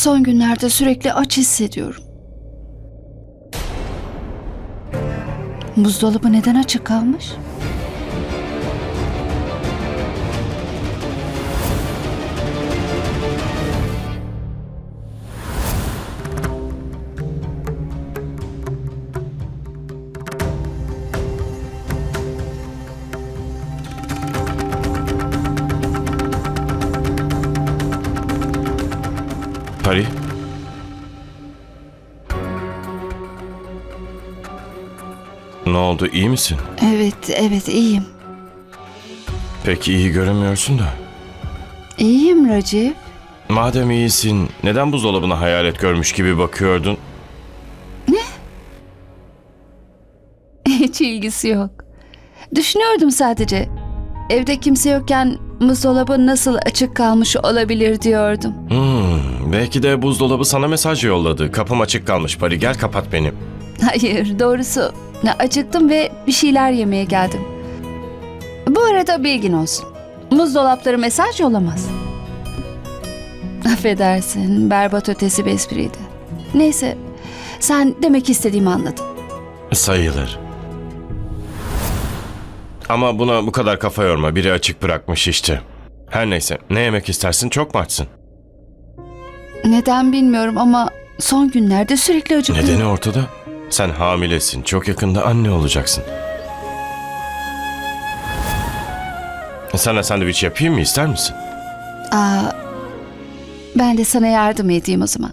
Son günlerde sürekli aç hissediyorum. Buzdolabı neden açık kalmış? Pari. Ne oldu iyi misin? Evet, evet iyiyim. Pek iyi görünmüyorsun da. İyiyim Racif. Madem iyisin neden buzdolabına hayalet görmüş gibi bakıyordun? Hiç ilgisi yok. Düşünüyordum sadece. Evde kimse yokken buzdolabı nasıl açık kalmış olabilir diyordum. Hmm, belki de buzdolabı sana mesaj yolladı. Kapım açık kalmış Pari gel kapat beni. Hayır, doğrusu acıktım ve bir şeyler yemeye geldim. Bu arada bilgin olsun. Buzdolapları mesaj yollamaz. Affedersin, berbat ötesi bir espriydi. Neyse, sen demek istediğimi anladın. Sayılır. Ama buna bu kadar kafa yorma. Biri açık bırakmış işte. Her neyse. Ne yemek istersin? Çok mu açsın? Neden bilmiyorum ama son günlerde sürekli acıkıyorum. Nedeni ortada. Sen hamilesin. Çok yakında anne olacaksın. Sana sandviç yapayım mı? ister misin? Aa, ben de sana yardım edeyim o zaman.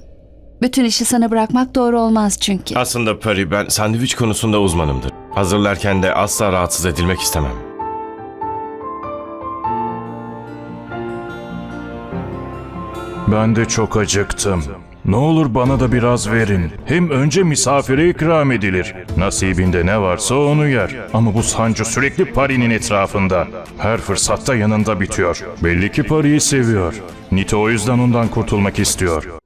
Bütün işi sana bırakmak doğru olmaz çünkü. Aslında Pari ben sandviç konusunda uzmanımdır. Hazırlarken de asla rahatsız edilmek istemem. Ben de çok acıktım. Ne olur bana da biraz verin. Hem önce misafire ikram edilir. Nasibinde ne varsa onu yer. Ama bu sancı sürekli Pari'nin etrafında. Her fırsatta yanında bitiyor. Belli ki Pari'yi seviyor. Nito o yüzden ondan kurtulmak istiyor.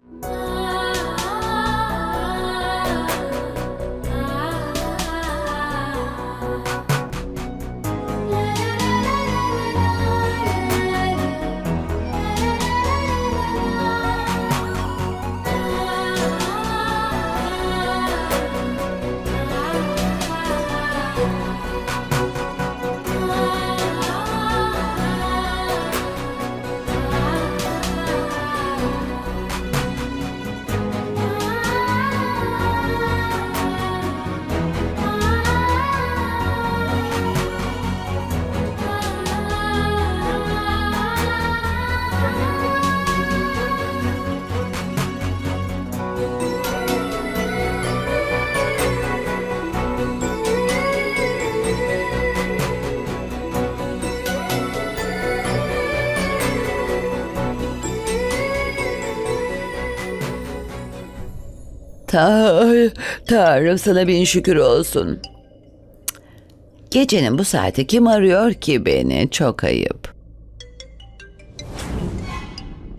Ta Tanrım sana bin şükür olsun. Gecenin bu saati kim arıyor ki beni? Çok ayıp.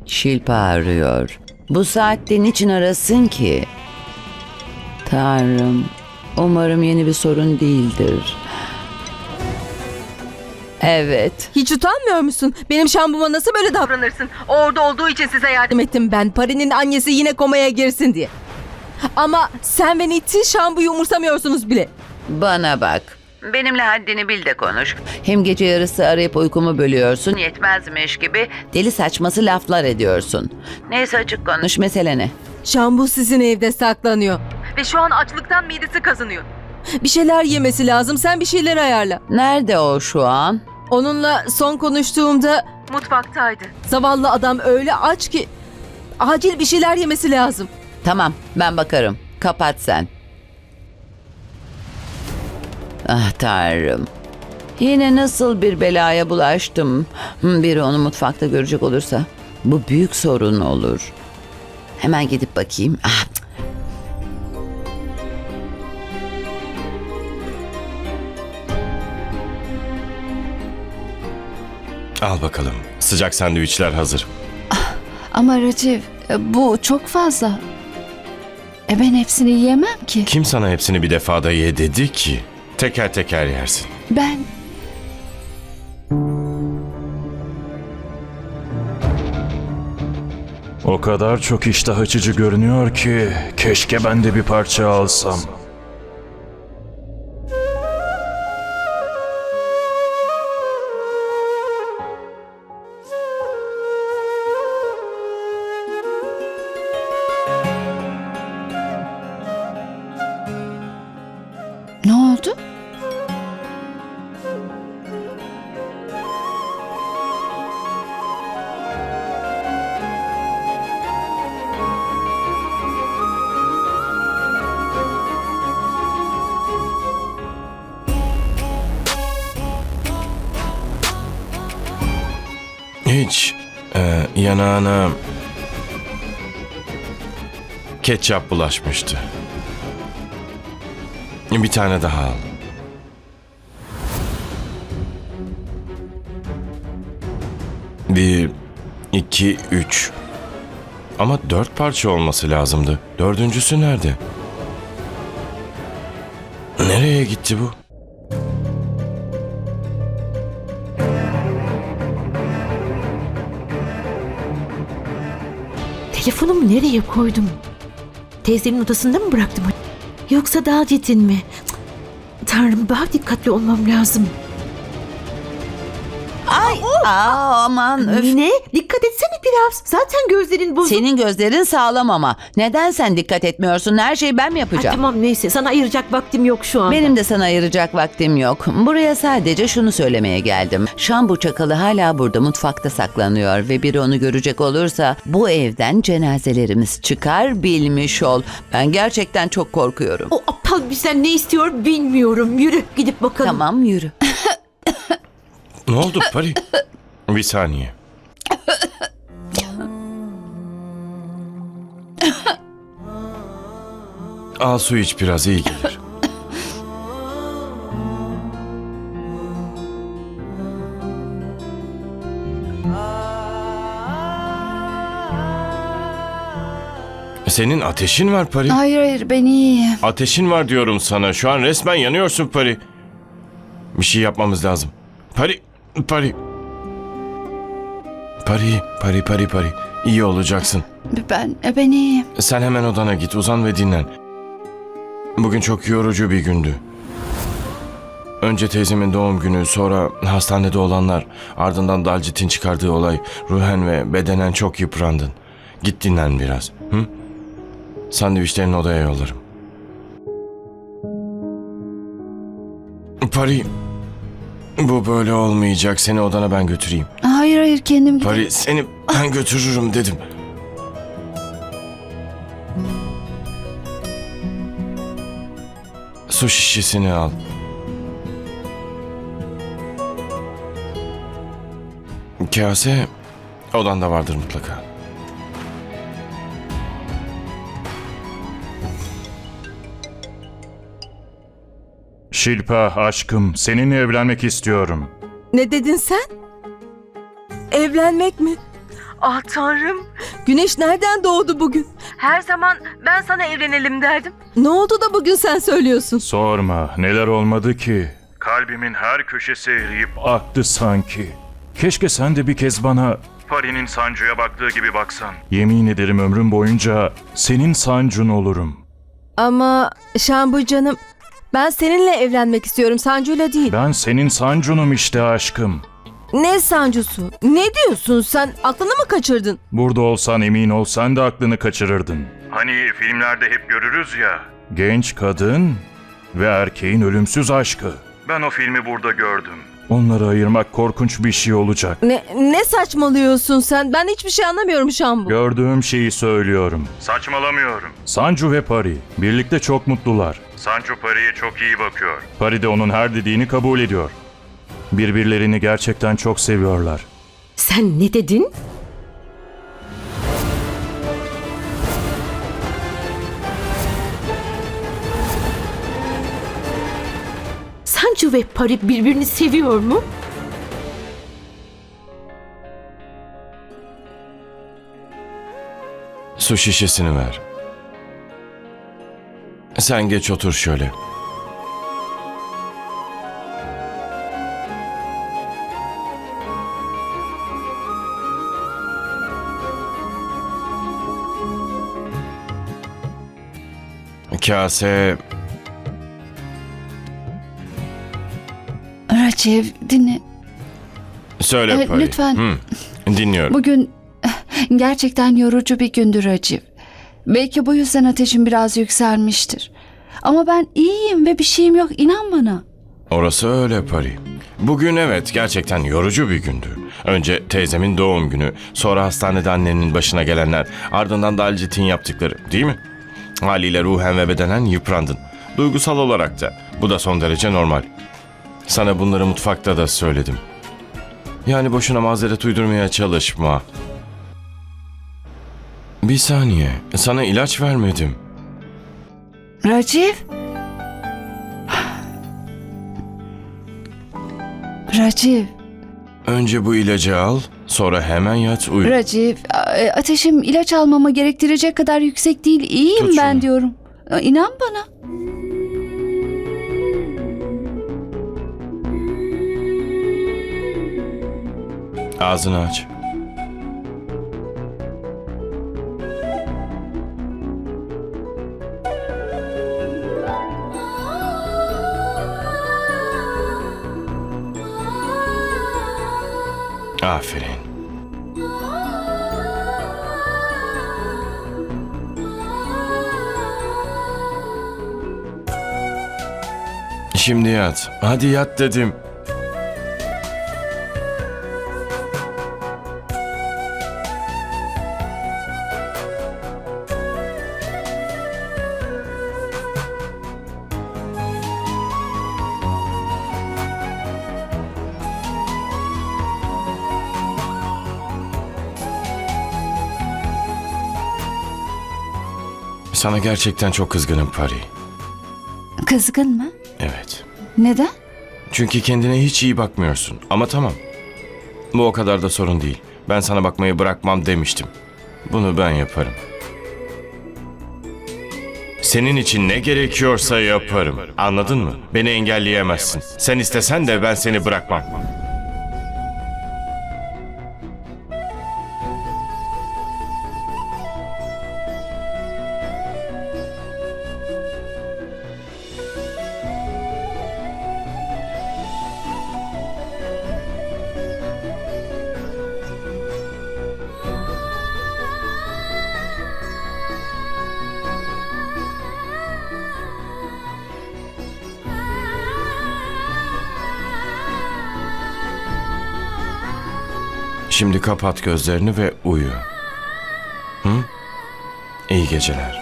Şilpa arıyor. Bu saatte niçin arasın ki? Tanrım, umarım yeni bir sorun değildir. Evet. Hiç utanmıyor musun? Benim şambuma nasıl böyle davranırsın? Orada olduğu için size yardım ettim ben. Pari'nin annesi yine komaya girsin diye. Ama sen ve Niti şambuyu umursamıyorsunuz bile. Bana bak. Benimle haddini bil de konuş. Hem gece yarısı arayıp uykumu bölüyorsun yetmezmiş gibi deli saçması laflar ediyorsun. Neyse açık konuş mesele ne? Şambu sizin evde saklanıyor. Ve şu an açlıktan midesi kazınıyor. Bir şeyler yemesi lazım. Sen bir şeyler ayarla. Nerede o şu an? Onunla son konuştuğumda mutfaktaydı. Zavallı adam öyle aç ki acil bir şeyler yemesi lazım. Tamam ben bakarım. Kapat sen. Ah tanrım. Yine nasıl bir belaya bulaştım. Hmm, Biri onu mutfakta görecek olursa bu büyük sorun olur. Hemen gidip bakayım. Ah. Al bakalım. Sıcak sandviçler hazır. Ama Racif, bu çok fazla. E ben hepsini yiyemem ki. Kim sana hepsini bir defada ye dedi ki? Teker teker yersin. Ben O kadar çok iştah açıcı görünüyor ki keşke ben de bir parça alsam. Hiç e, yanağına ketçap bulaşmıştı. Bir tane daha al. Bir, iki, üç. Ama dört parça olması lazımdı. Dördüncüsü nerede? Nereye gitti bu? Telefonumu nereye koydum? Teyzemin odasında mı bıraktım? Yoksa daha ciddi mi? Cık, Tanrım daha dikkatli olmam lazım. Aa, aman öf. Ne? Dikkat biraz. Zaten gözlerin bozuk. Senin gözlerin sağlam ama. Neden sen dikkat etmiyorsun? Her şeyi ben mi Ay, yapacağım? tamam neyse sana ayıracak vaktim yok şu an. Benim de sana ayıracak vaktim yok. Buraya sadece şunu söylemeye geldim. Şambu çakalı hala burada mutfakta saklanıyor ve biri onu görecek olursa bu evden cenazelerimiz çıkar bilmiş ol. Ben gerçekten çok korkuyorum. O aptal bizden ne istiyor bilmiyorum. Yürü gidip bakalım. Tamam yürü. Ne oldu Pari? Bir saniye. Al su iç biraz iyi gelir. Senin ateşin var Pari. Hayır hayır ben iyiyim. Ateşin var diyorum sana. Şu an resmen yanıyorsun Pari. Bir şey yapmamız lazım. Pari, Pari. Pari, Pari, Pari, Pari. İyi olacaksın. Ben ben iyiyim. Sen hemen odana git, uzan ve dinlen. Bugün çok yorucu bir gündü. Önce teyzemin doğum günü, sonra hastanede olanlar, ardından Dalcit'in çıkardığı olay. Ruhen ve bedenen çok yıprandın. Git dinlen biraz. Hı? Sandviçlerini odaya yollarım. Pari, bu böyle olmayacak. Seni odana ben götüreyim. Hayır hayır kendim giderim. Pari, seni ben götürürüm dedim. Su şişesini al. Kase odanda vardır mutlaka. Şilpa aşkım seninle evlenmek istiyorum. Ne dedin sen? Evlenmek mi? Ah tanrım. Güneş nereden doğdu bugün? Her zaman ben sana evlenelim derdim. Ne oldu da bugün sen söylüyorsun? Sorma neler olmadı ki. Kalbimin her köşesi eriyip aktı sanki. Keşke sen de bir kez bana Pari'nin Sancu'ya baktığı gibi baksan. Yemin ederim ömrüm boyunca senin Sancun olurum. Ama Şambu canım ben seninle evlenmek istiyorum Sancu'yla değil. Ben senin Sancun'um işte aşkım. Ne Sancu'su? Ne diyorsun sen? Aklını mı kaçırdın? Burada olsan emin ol sen de aklını kaçırırdın. Hani filmlerde hep görürüz ya. Genç kadın ve erkeğin ölümsüz aşkı. Ben o filmi burada gördüm. Onları ayırmak korkunç bir şey olacak. Ne, ne saçmalıyorsun sen? Ben hiçbir şey anlamıyorum Şambu. Gördüğüm şeyi söylüyorum. Saçmalamıyorum. Sancu ve Pari birlikte çok mutlular. Sancu Pari'ye çok iyi bakıyor. Pari de onun her dediğini kabul ediyor. Birbirlerini gerçekten çok seviyorlar. Sen ne dedin? Sancu ve Pari birbirini seviyor mu? Su şişesini ver. Sen geç otur şöyle. Kase Raciv dinle. söyle Ee, Pari. lütfen. Hı, dinliyorum. Bugün gerçekten yorucu bir gündü Raciv. Belki bu yüzden ateşim biraz yükselmiştir. Ama ben iyiyim ve bir şeyim yok inan bana. Orası öyle Pari. Bugün evet gerçekten yorucu bir gündü. Önce teyzemin doğum günü, sonra hastanede annenin başına gelenler, ardından da Alcit'in yaptıkları değil mi? Haliyle ruhen ve bedenen yıprandın. Duygusal olarak da. Bu da son derece normal. Sana bunları mutfakta da söyledim. Yani boşuna mazeret uydurmaya çalışma. Bir saniye. Sana ilaç vermedim. Raciv? Raciv, Önce bu ilacı al, sonra hemen yat uyu. Raciv, a- ateşim ilaç almamı gerektirecek kadar yüksek değil. İyiyim Tut ben şunu. diyorum. İnan bana. Ağzını aç. Şimdi yat. Hadi yat dedim. Sana gerçekten çok kızgınım Pari. Kızgın mı? Evet. Neden? Çünkü kendine hiç iyi bakmıyorsun. Ama tamam. Bu o kadar da sorun değil. Ben sana bakmayı bırakmam demiştim. Bunu ben yaparım. Senin için ne gerekiyorsa yaparım. Anladın mı? Beni engelleyemezsin. Sen istesen de ben seni bırakmam. Şimdi kapat gözlerini ve uyu. Hı? İyi geceler.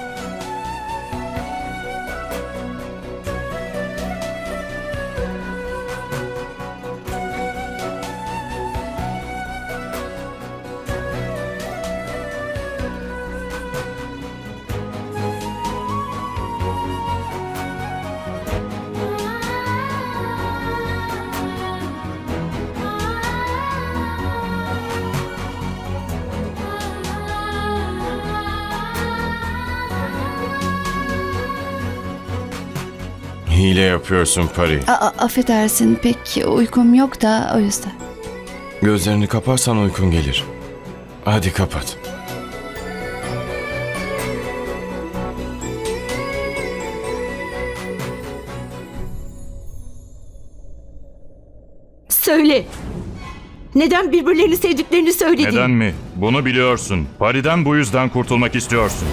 Hile yapıyorsun Pari. A- affedersin pek uykum yok da o yüzden. Gözlerini kaparsan uykun gelir. Hadi kapat. Söyle. Neden birbirlerini sevdiklerini söyledin? Neden mi? Bunu biliyorsun. Pari'den bu yüzden kurtulmak istiyorsun.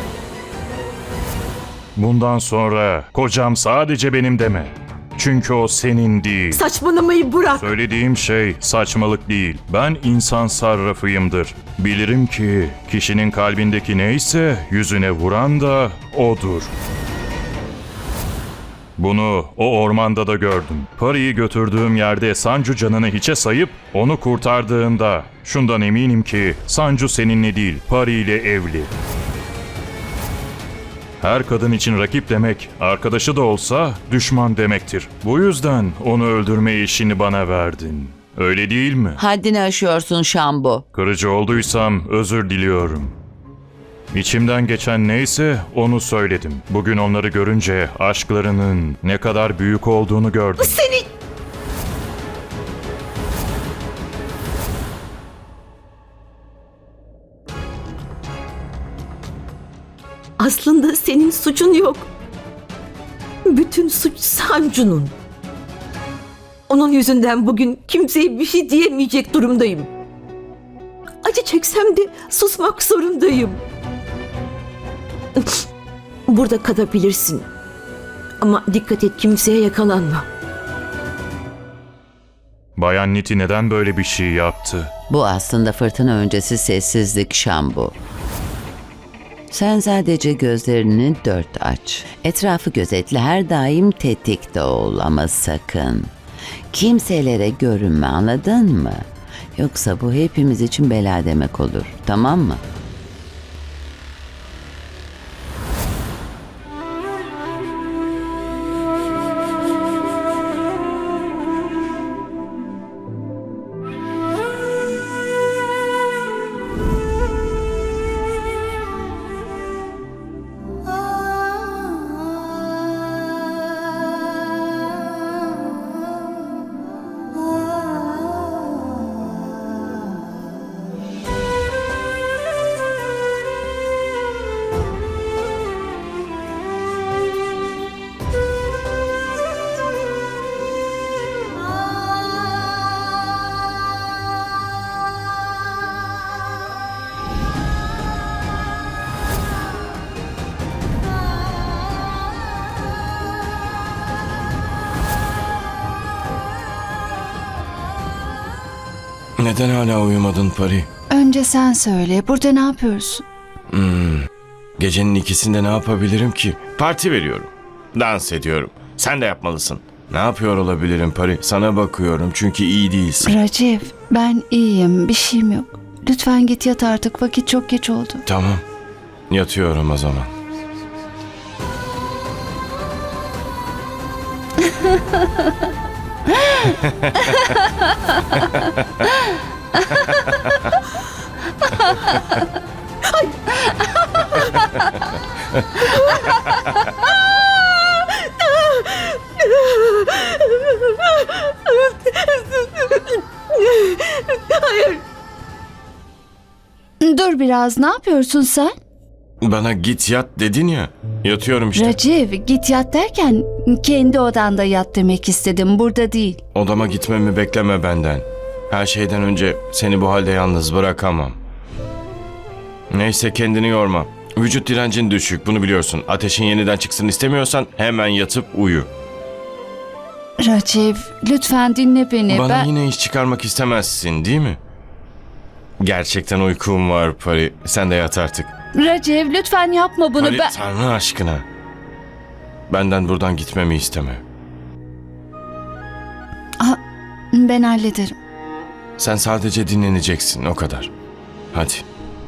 Bundan sonra kocam sadece benim deme. Çünkü o senin değil. Saçmalamayı bırak. Söylediğim şey saçmalık değil. Ben insan sarrafıyımdır. Bilirim ki kişinin kalbindeki neyse yüzüne vuran da odur. Bunu o ormanda da gördüm. Pari'yi götürdüğüm yerde Sancu canını hiçe sayıp onu kurtardığında şundan eminim ki Sancu seninle değil Pari ile evli. Her kadın için rakip demek, arkadaşı da olsa düşman demektir. Bu yüzden onu öldürme işini bana verdin. Öyle değil mi? Haddini aşıyorsun Şambo. Kırıcı olduysam özür diliyorum. İçimden geçen neyse onu söyledim. Bugün onları görünce aşklarının ne kadar büyük olduğunu gördüm. Seni... Aslında senin suçun yok. Bütün suç Sancu'nun. Onun yüzünden bugün kimseye bir şey diyemeyecek durumdayım. Acı çeksem de susmak zorundayım. Burada kalabilirsin. Ama dikkat et kimseye yakalanma. Bayan Niti neden böyle bir şey yaptı? Bu aslında fırtına öncesi sessizlik şambu. Sen sadece gözlerini dört aç. Etrafı gözetle her daim tetikte ol ama sakın. Kimselere görünme anladın mı? Yoksa bu hepimiz için bela demek olur. Tamam mı? Neden hala uyumadın Pari? Önce sen söyle. Burada ne yapıyorsun? Gecenin ikisinde ne yapabilirim ki? Parti veriyorum. Dans ediyorum. Sen de yapmalısın. Ne yapıyor olabilirim Pari? Sana bakıyorum çünkü iyi değilsin. Raciv, ben iyiyim. Bir şeyim yok. Lütfen git yat artık. Vakit çok geç oldu. Tamam. Yatıyorum o zaman. Dur biraz. Ne yapıyorsun sen? Bana git yat dedin ya. Yatıyorum işte. Raciv, git yat derken kendi odanda yat demek istedim. Burada değil. Odama gitmemi bekleme benden. Her şeyden önce seni bu halde yalnız bırakamam. Neyse kendini yorma. Vücut direncin düşük bunu biliyorsun. Ateşin yeniden çıksın istemiyorsan hemen yatıp uyu. Raciv, lütfen dinle beni. Bana ben... yine iş çıkarmak istemezsin değil mi? Gerçekten uykum var Pari. Sen de yat artık. Recep lütfen yapma bunu. Ali ben... Tanrı aşkına. Benden buradan gitmemi isteme. Ha, ben hallederim. Sen sadece dinleneceksin o kadar. Hadi.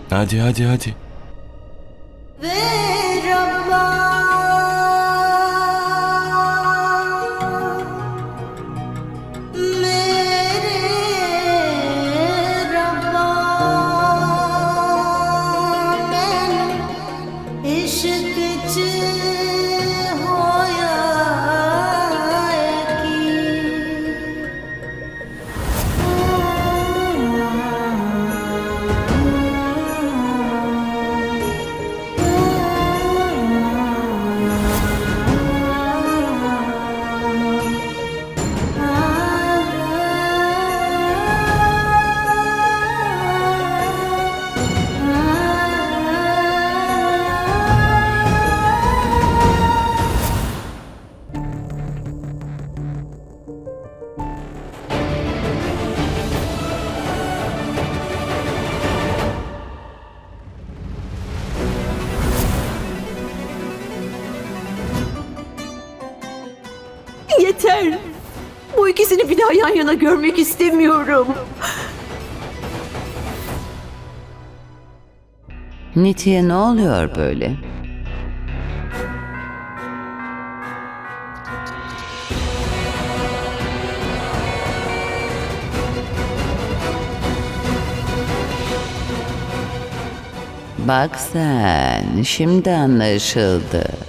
Hadi hadi hadi. Ve... Yeter. Bu ikisini bir daha yan yana görmek istemiyorum. Niti'ye ne oluyor böyle? Bak sen, şimdi anlaşıldı.